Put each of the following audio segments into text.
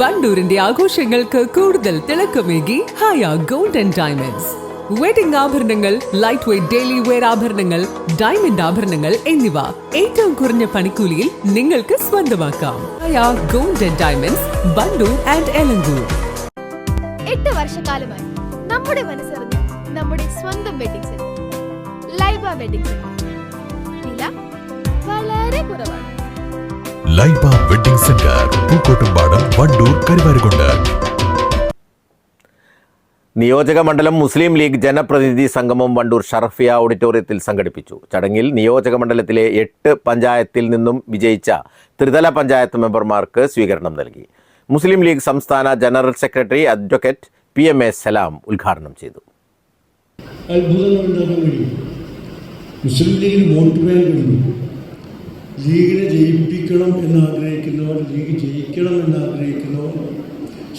വണ്ടൂരിന്റെ ആഘോഷങ്ങൾക്ക് കൂടുതൽ തിളക്കമേകി ഹായ ഗോൾഡ് ഡയമണ്ട്സ്. വെഡിംഗ് ആഭരണങ്ങൾ ലൈറ്റ് വെയ്റ്റ് ഡെയിലി വെയർ ആഭരണങ്ങൾ ഡയമണ്ട് ആഭരണങ്ങൾ എന്നിവ ഏറ്റവും കുറഞ്ഞ പണിക്കൂലിയിൽ നിങ്ങൾക്ക് സ്വന്തമാക്കാം. Haya gold and diamonds Bandur and Elankur. എട്ട് വർഷക്കാലമായി നമ്മുടെ മനസ്സറിഞ്ഞ് നമ്മുടെ സ്വന്തം wedding centre Laiba wedding centre വില വളരെ കുറവാണ്. Laiba wedding centre Pookkottumpadam Wandoor Karuvarakundu. നിയോജക മണ്ഡലം മുസ്ലിം ലീഗ് ജനപ്രതിനിധി സംഗമം വണ്ടൂർ ഷറഫിയ ഓഡിറ്റോറിയത്തിൽ സംഘടിപ്പിച്ചു. ചടങ്ങിൽ നിയോജക മണ്ഡലത്തിലെ എട്ട് പഞ്ചായത്തിൽ നിന്നും വിജയിച്ച ത്രിതല പഞ്ചായത്ത് മെമ്പർമാർക്ക് സ്വീകരണം നൽകി. മുസ്ലിം ലീഗ് സംസ്ഥാന general secretary advocate P M A Salam ഉദ്ഘാടനം ചെയ്തു. അത്ഭുതങ്ങൾ മുസ്ലിം ലീഗിന് വോട്ട് ബാങ്ക് ലീഗിനെ ജയിപ്പിക്കണം എന്ന് ആഗ്രഹിക്കുന്നവർ ലീഗ് ജയിക്കണം എന്ന് ആഗ്രഹിക്കുന്നവർ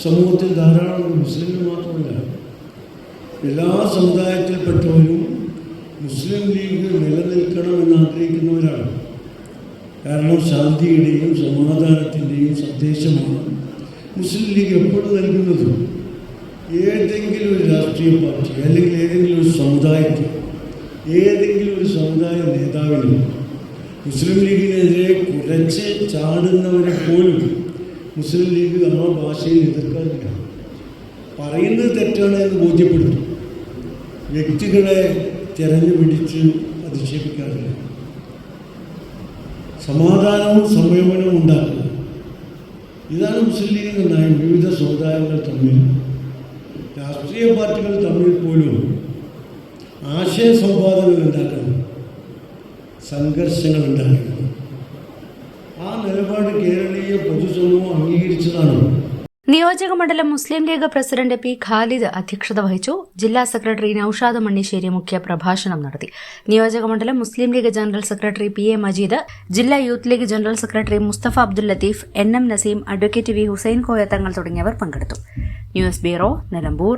സമൂഹത്തിൽ ധാരാളം മുസ്ലിങ്ങൾ മാത്രമല്ല എല്ലാ സമുദായത്തിൽപ്പെട്ടവരും മുസ്ലിം ലീഗ് നിലനിൽക്കണം എന്ന് ആഗ്രഹിക്കുന്നവരാണ് കാരണം ശാന്തിയുടെയും സമാധാനത്തിന്റെയും സന്ദേശമാണ് മുസ്ലിം ലീഗ് എപ്പോഴും നൽകുന്നത്. ഏതെങ്കിലും ഒരു രാഷ്ട്രീയ പാർട്ടി അല്ലെങ്കിൽ ഏതെങ്കിലും ഒരു സമുദായത്തിൽ ഏതെങ്കിലും ഒരു സമുദായ നേതാവിന് മുസ്ലിം ലീഗിനെതിരെ കുറച്ച് ചാടുന്നവരെ പോലും മുസ്ലിം ലീഗ് ആ ഭാഷയിൽ എതിർക്കാറില്ല. പറയുന്നത് തെറ്റാണ് എന്ന് ബോധ്യപ്പെടുത്തും വ്യക്തികളെ തിരഞ്ഞു പിടിച്ച് അധിക്ഷേപിക്കാറില്ല. സമാധാനവും സംയമനവും ഉണ്ടാക്കുക. ഇതാണ് മുസ്ലിം ലീഗിന്റെ നയം വിവിധ സമുദായങ്ങൾ തമ്മിൽ. രാഷ്ട്രീയ പാർട്ടികൾ തമ്മിൽ പോലും ആശയ സംവാദങ്ങൾ ഉണ്ടാക്കണം സംഘർഷങ്ങൾ ഉണ്ടാക്കണം ആ നിലപാട് കേരളീയ പൊതുസമൂഹം അംഗീകരിച്ചതാണ്. നിയോജക മണ്ഡലം Muslim League president P. Khalid അധ്യക്ഷത വഹിച്ചു. ജില്ലാ സെക്രട്ടറി നൌഷാദ് മണ്ണിശ്ശേരി മുഖ്യ പ്രഭാഷണം നടത്തി. നിയോജക മണ്ഡലം Muslim League general secretary P. A. Majeed ജില്ലാ youth League general secretary Mustafa Abdul Latheef N. M. Naseem advocate V. Hussain Koya Thangal തുടങ്ങിയവർ പങ്കെടുത്തു. News bureau Nilambur.